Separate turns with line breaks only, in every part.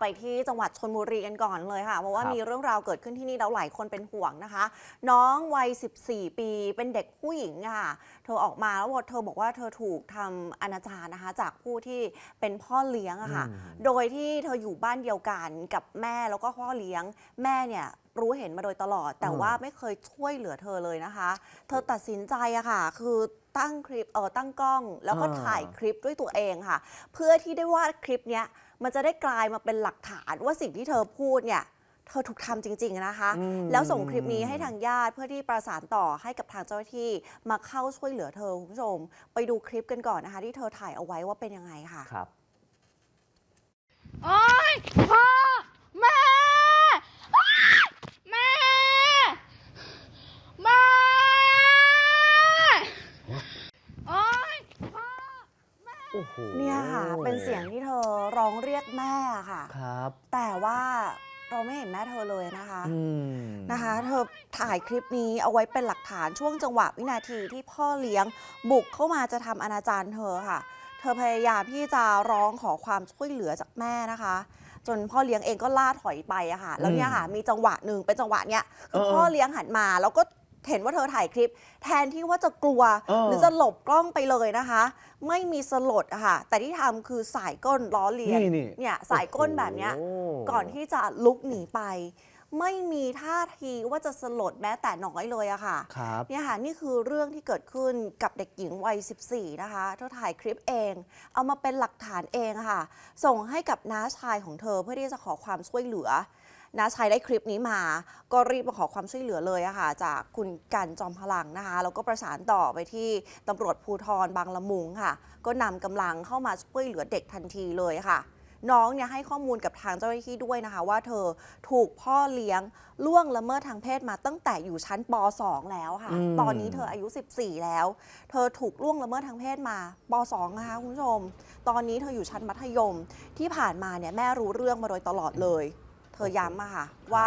ไปที่จังหวัดชนบุรีกันก่อนเลยค่ะ เพราะว่า
ครับ
มีเรื่องราวเกิดขึ้นที่นี่แล้วหลายคนเป็นห่วงนะคะ น้องวัย 14 ปีเป็นเด็กผู้หญิงค่ะ เธอออกมาแล้วเธอบอกว่าเธอถูกทำอนาจารนะคะ จากผู้ที่เป็นพ่อเลี้ยงอะค่ะ
อืม
โดยที่เธออยู่บ้านเดียวกันกับแม่แล้วก็พ่อเลี้ยง แม่เนี่ยรู้เห็นมาโดยตลอด แต่
อืม
ว่าไม่เคยช่วยเหลือเธอเลยนะคะ เธอตัดสินใจอะค่ะ คือ ตั้งคลิปเออตั้งกล้อง แล้วก็ถ่ายคลิปด้วยตัวเองค่ะ เพื่อที่ได้ว่าคลิปเนี้ยมันจะได้กลายมาเป็นหลักฐานว่าสิ่งที่เธอพูดเนี่ยเธอถูกทำจริง ๆ นะคะ
อืม
แล้วส่งคลิปนี้ให้ทางญาติเพื่อที่ประสานต่อให้กับทางเจ้าหน้าที่มาเข้าช่วยเหลือเธอคุณผู้ชม ไปดูคลิปกันก่อนนะคะ ที่เธอถ่ายเอาไว้ว่าเป็นยังไงค่ะ
ครับ
โอ๊ยพ่อ แม่อ้ายแม่ แม่โอ๊ยพ่อ
โอ้โห
เนี่ย ค่ะ เป็นเสียงที่เธอร้องเรียกแม่ค่ะ
ครับ
แต่ว่าเราไม่เห็นแม่เธอเลยนะคะ
อืม
นะคะ เธอถ่ายคลิปนี้เอาไว้เป็นหลักฐานช่วงจังหวะวินาทีที่พ่อเลี้ยงบุกเข้ามาจะทำอนาจารเธอค่ะ เธอพยายามที่จะร้องขอความช่วยเหลือจากแม่นะคะ จนพ่อเลี้ยงเองก็ล่าถอยไปอะค่ะ แล้วเนี่ยค่ะ มีจังหวะหนึ่งเป็นจังหวะเนี้ยคือ
เออ
พ่อเลี้ยงหันมาแล้วก็ เห็นว่าเธอถ่ายคลิป แทนที่ว่าจะกลัว
เออ
หรือจะหลบกล้องไปเลยนะคะ ไม่มีสลดอะค่ะ แต่ที่ทำคือสายก้นล้อเลียน
นี่นี่
เนี่ยสายก้นแบบเนี้ย
โอ้
ก่อนที่จะลุกหนีไป ไม่มีท่าทีว่าจะสลดแม้แต่น้อยเลยอะค่ะ
ครับ
เนี่ยค่ะ นี่คือเรื่องที่เกิดขึ้นกับเด็กหญิงวัย 14 นะคะ เธอถ่ายคลิปเอง เอามาเป็นหลักฐานเองค่ะ ส่งให้กับน้าชายของเธอเพื่อที่จะขอความช่วยเหลือ น้าชายได้คลิปนี้มา ก็รีบมาขอความช่วยเหลือเลยอะค่ะจากคุณกันจอมพลังนะคะแล้วก็ประสานต่อไปที่ตำรวจภูธรบางละมุงค่ะ ก็นำกำลังเข้ามาช่วยเหลือเด็กทันทีเลยค่ะน้องเนี่ยให้ข้อมูลกับทางเจ้าหน้าที่ด้วยนะคะ ว่าเธอถูกพ่อเลี้ยงล่วงละเมิดทางเพศมาตั้งแต่อยู่ชั้นป .2 แล้วค่ะ
อืม
ตอนนี้เธออายุ 14 แล้ว เธอถูกล่วงละเมิดทางเพศมาป .2 นะคะคุณผู้ชม ตอนนี้เธออยู่ชั้นมัธยมที่ผ่านมาเนี่ยแม่รู้เรื่องมาโดยตลอดเลยเธอย้ำอะค่ะว่า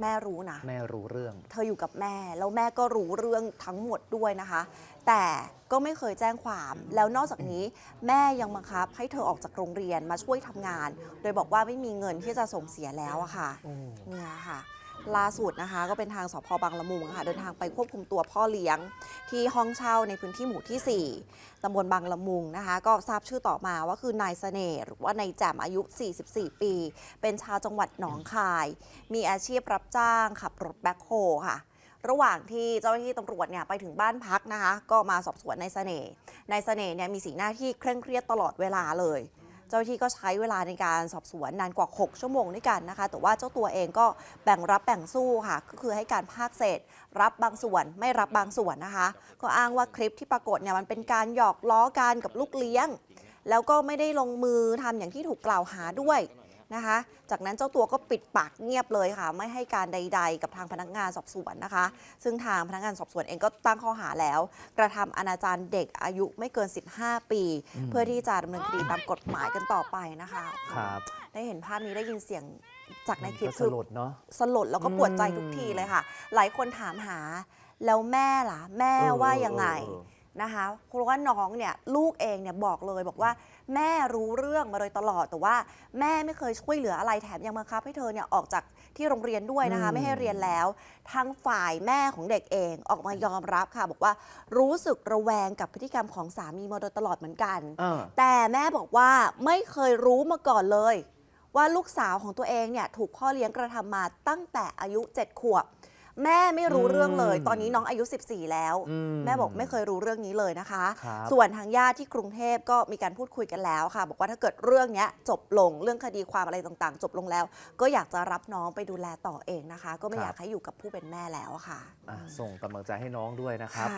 แม่รู้นะ
แม่รู้เรื่อง
เธออยู่กับแม่แล้วแม่ก็รู้เรื่องทั้งหมดด้วยนะคะ แต่ก็ไม่เคยแจ้งความแล้วนอกจากนี้ แม่ยังบังคับให้เธอออกจากโรงเรียนมาช่วยทำงาน โดยบอกว่าไม่มีเงินที่จะส่งเสียแล้วอะค่ะ
โอ้
เนี่ยค่ะ ล่าสุดนะคะ ก็เป็นทางสพบางละมุงค่ะเดินทางไปควบคุมตัวพ่อเลี้ยง ที่ห้องเช่าในพื้นที่หมู่ที่ 4ตำบลบางละมุงนะคะ ก็ทราบชื่อต่อมาว่าคือนายเสน่ห์หรือว่านายแจ่มอายุ 44 ปี เป็นชาวจังหวัดหนองคาย มีอาชีพรับจ้างขับรถแบ็คโฮค่ะระหว่างที่เจ้าหน้าที่ตำรวจเนี่ยไปถึงบ้านพักนะคะ ก็มาสอบสวนนายเสน่ห์นายเสน่ห์เนี่ยมีสีหน้าที่เคร่งเครียดตลอดเวลาเลย เจ้าหน้าที่ก็ใช้เวลาในการสอบสวนนานกว่า 6 ชั่วโมงด้วยกันนะคะ แต่ว่าเจ้าตัวเองก็แบ่งรับแบ่งสู้ค่ะ ก็คือให้การภาคเศษ รับบางส่วนไม่รับบางส่วนนะคะ ก็อ้างว่าคลิปที่ปรากฏเนี่ยมันเป็นการหยอกล้อกันกับลูกเลี้ยง แล้วก็ไม่ได้ลงมือทำอย่างที่ถูกกล่าวหาด้วย นะคะ จากนั้นเจ้าตัวก็ปิดปากเงียบเลยค่ะ ไม่ให้การใด ๆ กับทางพนักงานสอบสวนนะคะ ซึ่งทางพนักงานสอบสวนเองก็ตั้งข้อหาแล้ว กระทำอนาจารเด็กอายุไม่เกิน 15 ปี เพื่อที่จะดำเนินคดีตามกฎหมายกันต่อไปนะคะ
ครับ
ได้เห็นภาพนี้ได้ยินเสียงจากในคลิป
ก็ส
คือ
ลดเนาะ
สลดแล้วก็ปวดใจทุกทีเลยค่ะ หลายคนถามหาแล้วแม่ล่ะ แม่
เออ
ว่ายังไง
เออเออ
นะคะเพราะว่าน้องเนี่ยลูกเองเนี่ยบอกเลยบอกว่า แม่รู้เรื่องมาโดยตลอดแต่ว่าแม่ไม่เคยช่วยเหลืออะไรแถมยังบังคับให้เธอเนี่ยออกจากที่โรงเรียนด้วยนะคะ
อืม
ไม่ให้เรียนแล้วทางฝ่ายแม่ของเด็กเองออกมายอมรับค่ะ บอกว่ารู้สึกระแวงกับพฤติกรรมของสามีมาโดยตลอดเหมือนกัน
เออ
แต่แม่บอกว่าไม่เคยรู้มาก่อนเลย ว่าลูกสาวของตัวเองเนี่ยถูกพ่อเลี้ยงกระทำมาตั้งแต่อายุ 7 ขวบ แม่ไม่รู้เรื่องเลย ตอนนี้น้องอายุ 14 แล้ว แม่บอกไม่เคยรู้เรื่องนี้เลยนะคะ ส่วนทางญาติที่กรุงเทพก็มีการพูดคุยกันแล้วค่ะ บอกว่าถ้าเกิดเรื่องนี้จบลงเรื่องคดีความอะไรต่างๆ จบลงแล้ว ก็อยากจะรับน้องไปดูแลต่อเองนะคะ ก็ไม่อยากให้อยู่กับผู้เป็นแม่แล้วค่ะ
ส่งกำลังใจให้น้องด้วยนะครับ